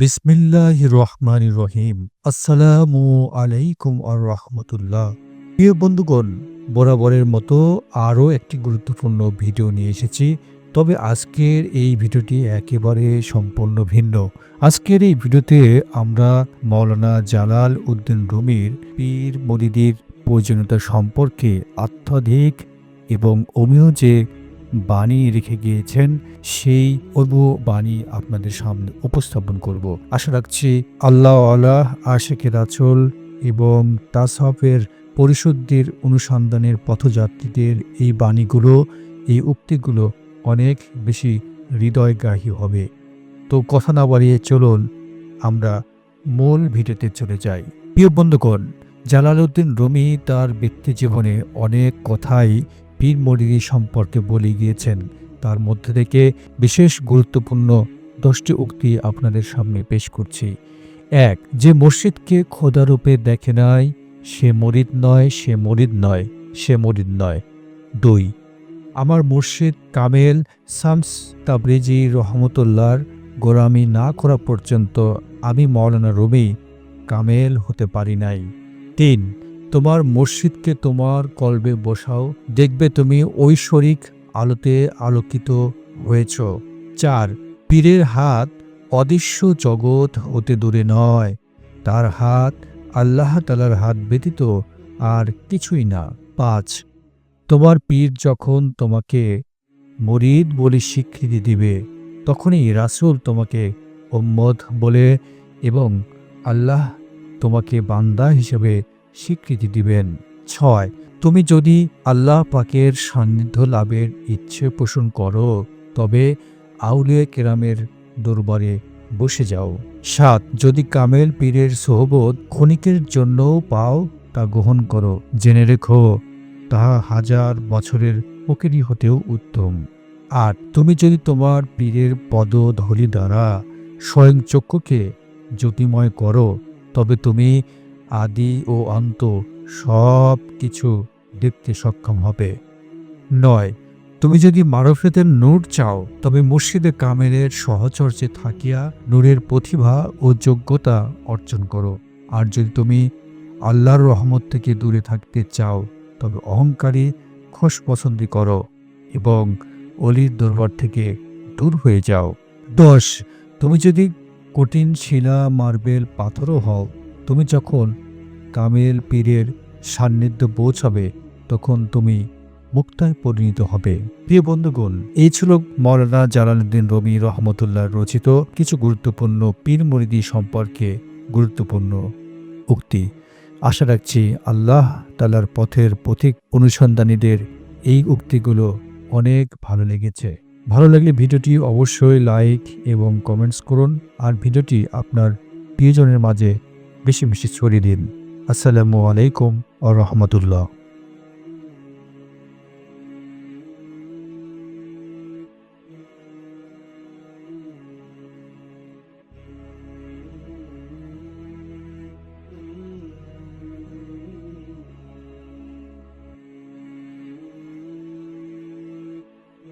বিসমিল্লাহ রহমান রহিম। আসসালামু আলাইকুম আর রহমতুল্লাহ। প্রিয় বন্ধুগণ, বরাবরের মতো আরও একটি গুরুত্বপূর্ণ ভিডিও নিয়ে এসেছি। তবে আজকের এই ভিডিওটি একেবারে সম্পূর্ণ ভিন্ন। আজকের এই ভিডিওতে আমরা মাওলানা জালাল উদ্দিন রুমির পীর মরিদির প্রয়োজনীয়তা সম্পর্কে আত্মাধিক এবং অমীয় যে বাণী রেখে গিয়েছেন, সেই অবু বাণী আপনাদের সামনে উপস্থাপন করব। আশা রাখছি আল্লাহ আল্লাহ আশেকে রাচল এবং তাসফের পরিশুদ্ধির অনুসন্ধানের পথযাত্রীদের এই বাণীগুলো, এই উক্তিগুলো অনেক বেশি হৃদয়গ্রাহী হবে। তো কথা না বাড়িয়ে চলুন, আমরা মূল ভিডিওতে চলে যাই। প্রিয় বন্ধুগণ, জালালউদ্দিন রুমি তার ব্যক্তি জীবনে অনেক কথাই পীর মরিদি সম্পর্কে বলে গিয়েছেন। তার মধ্যে থেকে বিশেষ গুরুত্বপূর্ণ দশটি উক্তি আপনাদের সামনে পেশ করছি। এক, যে মসজিদকে খোদারূপে দেখে নাই, সে মরিদ নয়, সে মরিদ নয়, সে মরিদ নয়। দুই, আমার মুর্শিদ কামেল শামস তাবরিজি রহমতুল্লাহর গোরামি না করা পর্যন্ত আমি মৌলানা রবি কামেল হতে পারি নাই। তিন তোমার মসজিদকে তোমার কলবে বসাও। দেখবে তুমি ঐশ্বরিক আলোতে আলোকিত হয়েছ। চার, পীরের হাত অদৃশ্য জগৎ হতে দূরে নয়। তার হাত আল্লাহ তালার হাত ব্যতীত আর কিছুই না। পাঁচ, তোমার পীর যখন তোমাকে মরিদ বলে স্বীকৃতি দিবে, তখনই রাসূল তোমাকে ওম্মদ বলে এবং আল্লাহ তোমাকে বান্দা হিসেবে স্বীকৃতি দিবেন। ছয়, তুমি যদি আল্লাহ পাকের সান্নিধ্য লাভের ইচ্ছে পোষণ করো, তবে আউলিয়া কেরামের দরবারে বসে যাও। সাত, যদি কামেল পীরের সোহবত ক্ষণিকের জন্যও পাও তা গ্রহণ করো। জেনে রেখো, তাহা হাজার বছরের পকেরি হতেও উত্তম। আট, তুমি যদি তোমার পীরের পদধলি দ্বারা স্বয়ং চক্ষুকে জ্যোতিময় করো, তবে তুমি আদি ও অন্ত সব কিছু দেখতে সক্ষম হবে। নয়, তুমি যদি মারফেতের নূর চাও, তবে মুর্শিদে কামেলের সহচর্যে থাকিয়া নূরের প্রতিভা ও যোগ্যতা অর্জন করো। আর যদি তুমি আল্লাহর রহমত থেকে দূরে থাকতে চাও, তবে অহংকারী খোশ পছন্দি করো এবং অলির দরবার থেকে দূর হয়ে যাও। দশ, তুমি যদি কঠিন শিলা, মার্বেল, পাথরও হও তুমি যখন কামেল পীরের সান্নিধ্য পৌঁছাবে, তখন তুমি মুক্তায় পরিণত হবে। প্রিয় বন্ধুগণ, এই ছিল মৌলানা জালালউদ্দিন রবি রহমতুল্লাহ রচিত কিছু গুরুত্বপূর্ণ পীর মরিদি সম্পর্কে গুরুত্বপূর্ণ উক্তি। আশা রাখছি আল্লাহ তালার পথের পথিক অনুসন্ধানীদের এই উক্তিগুলো অনেক ভালো লেগেছে। ভালো লাগলে ভিডিওটি অবশ্যই লাইক এবং কমেন্টস করুন, আর ভিডিওটি আপনার প্রিয়জনের মাঝে বেশি বেশি ছড়িয়ে দিন। আসসালামু আলাইকুম ও রহমতুল্লাহ।